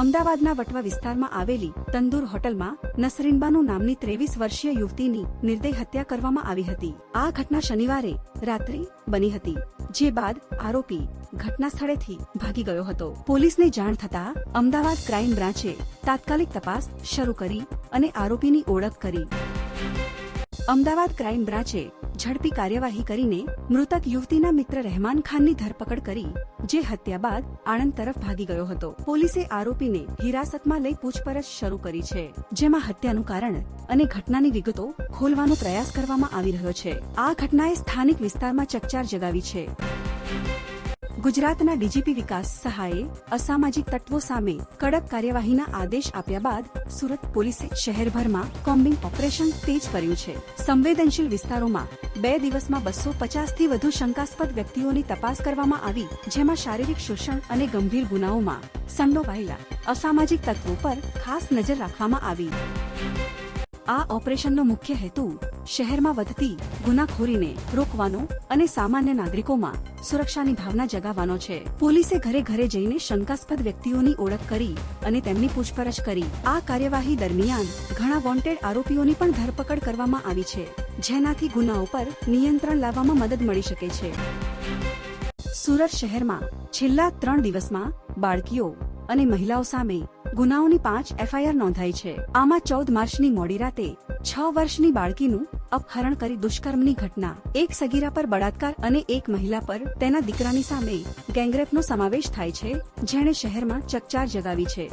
અમદાવાદના વટવા વિસ્તારમાં આવેલી તંદુર હોટલમાં નસરીનબાનુ નામની ત્રેવીસ વર્ષીય યુવતીની નિર્દય હત્યા કરવામાં આવી હતી. આ ઘટના શનિવારે રાત્રે બની હતી, જે બાદ આરોપી ઘટના સ્થળેથી ભાગી ગયો હતો. પોલીસને જાણ થતા અમદાવાદ ક્રાઇમ બ્રાન્ચે તાત્કાલિક તપાસ શરૂ કરી અને આરોપીની ઓળખ કરી. અમદાવાદ ક્રાઇમ બ્રાન્ચે ઝડપી કાર્યવાહી કરીને મૃતક યુવતીના મિત્ર રહેમાન ખાનની ધરપકડ કરી, જે હત્યા બાદ આણંદ તરફ ભાગી ગયો હતો. પોલીસે આરોપીને હિરાસતમાં લઈ પૂછપરછ શરૂ કરી છે, જેમાં હત્યાનું કારણ અને ઘટનાની વિગતો ખોલવાનો પ્રયાસ કરવામાં આવી રહ્યો છે. આ ઘટનાએ સ્થાનિક વિસ્તારમાં ચકચાર જગાવી છે. ગુજરાતના ડીજીપી વિકાસ સહાયે અસામાજિક તત્વો સામે કડક કાર્યવાહીના આદેશ આપ્યા બાદ સુરત પોલીસે શહેરભરમાં કોમ્બિંગ ઓપરેશન તેજ કર્યું છે. સંવેદનશીલ વિસ્તારોમાં બે દિવસમાં બસો પચાસથી વધુ શંકાસ્પદ વ્યક્તિઓની તપાસ કરવામાં આવી, જેમાં શારીરિક શોષણ અને ગંભીર ગુનાઓમાં સંડોવાયેલા અસામાજિક તત્વો પર ખાસ નજર રાખવામાં આવી. આ ઓપરેશનનો મુખ્ય હેતુ શહેરમાં વધતી ગુનાખોરીને રોકવાનો અને સામાન્ય નાગરિકોમાં સુરક્ષાની ભાવના જગાવવાનો છે. પોલીસે ઘરે ઘરે જઈને શંકાસ્પદ વ્યક્તિઓની ઓળખ કરી અને તેમની પૂછપરછ કરી. આ કાર્યવાહી દરમિયાન ઘણા વોન્ટેડ આરોપીઓની પણ ધરપકડ કરવામાં આવી છે, જેનાથી ગુનાઓ પર નિયંત્રણ લાવવામાં મદદ મળી શકે છે. સુરત શહેરમાં છેલ્લા ત્રણ દિવસમાં બાળકીઓ અને મહિલાઓ સામે ગુનાઓની પાંચ એફઆઈઆર નોંધાઈ છે. આમાં ચૌદ માર્ચની મોડી રાતે છ વર્ષની બાળકીનું અપહરણ કરી દુષ્કર્મની ઘટના. એક સગીરા પર બળાત્કાર અને એક મહિલા પર તેના દીકરાની સામે ગેંગરેપનો સમાવેશ થાય છે, જેણે શહેરમાં ચકચાર જગાવી છે.